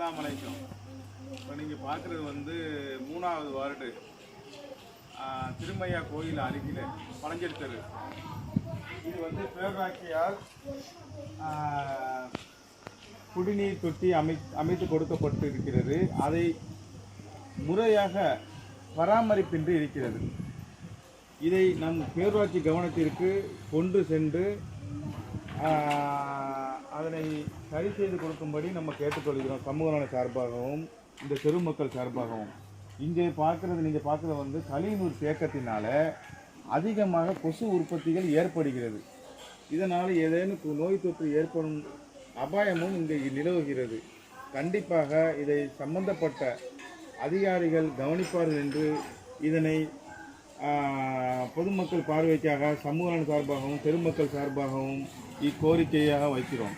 அஸ்லாம் அலைக்கும். இப்போ நீங்கள் பார்க்குறது வந்து மூணாவது வார்டு. திருமையா கோயில் அருகில் பழஞ்சல் தெரு. இது வந்து பேராக்கியால் குடிநீர் தொட்டி அமை அமைத்து கொடுக்கப்பட்டு இருக்கிறது அதை முறையாக பராமரிப்பின்றி இருக்கிறது. இதை நம் பேரூராட்சி கவனத்திற்கு கொண்டு சென்று அதனை சரி செய்து கொடுக்கும்படி நம்ம கேட்டுக்கொள்கிறோம் சமூக நல சார்பாகவும் இந்த தெருமக்கள் சார்பாகவும். இங்கே பார்க்குறது நீங்கள் பார்க்குறது வந்து கழிவுநீர் தேக்கத்தினால அதிகமாக கொசு உற்பத்திகள் ஏற்படுகிறது. இதனால் ஏதேனும் நோய் தொற்று ஏற்படும் அபாயமும் இங்கே நிலவுகிறது. கண்டிப்பாக இதை சம்பந்தப்பட்ட அதிகாரிகள் கவனிப்பார்கள் என்று இதனை பொதுமக்கள் பார்வைக்காக சமூக சார்பாகவும் பெருமக்கள் சார்பாகவும் இக்கோரிக்கையாக வைக்கிறோம்.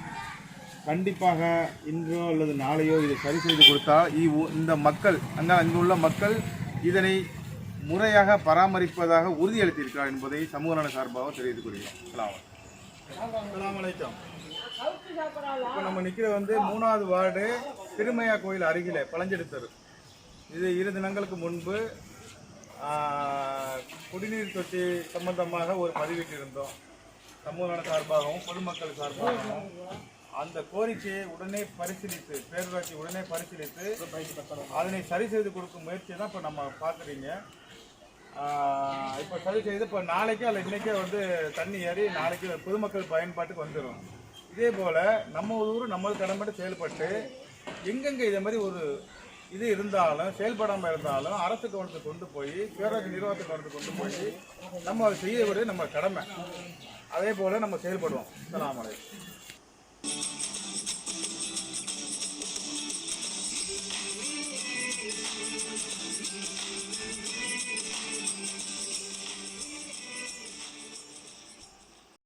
கண்டிப்பாக இன்றோ அல்லது நாளையோ இதை சரி செய்து கொடுத்தால் இ- இந்த மக்கள் அங்கே அங்குள்ள மக்கள் இதனை முறையாக பராமரிப்பதாக உறுதியளித்திருக்கிறார் என்பதை சமூக நல சார்பாக தெரிவித்துக் கொள்கிறோம் இப்போ நம்ம நிற்கிறது வந்து மூணாவது வார்டு திருமையா கோயில் அருகிலே பழஞ்செடுத்தரு. இது இரு தினங்களுக்கு முன்பு குடிநீர் தொட்டி சம்பந்தமாக ஒரு பதிவிட்டிருந்தோம். சமூக நல சார்பாகவும் பொதுமக்கள் சார்பாகவும் அந்த கோரிக்கையை உடனே பரிசீலித்து பேரூராட்சி உடனே பரிசீலித்து அதனை சரி செய்து கொடுக்கும் முயற்சி தான் இப்போ நம்ம பார்க்குறீங்க. இப்போ சரி செய்து இப்போ நாளைக்கே அல்ல இன்றைக்கே வந்து தண்ணி ஏறி நாளைக்கு பொதுமக்கள் பயன்பாட்டுக்கு வந்துடும் இதே போல் நம்ம ஊர் நம்ம கடம்பட்டு செயல்பட்டு எங்கெங்கே இதே மாதிரி ஒரு இது இருந்தாலும் செயல்படாமல் இருந்தாலும் அரசு கவனத்துக்கு கொண்டு போய் பேரூராட்சி நிர்வாகத்தை கவனத்துக்கு கொண்டு போய் நம்ம அதை செய்ய நம்ம கடமை. அதே போல் நம்ம செயல்படுவோம் அஸ்ஸலாமு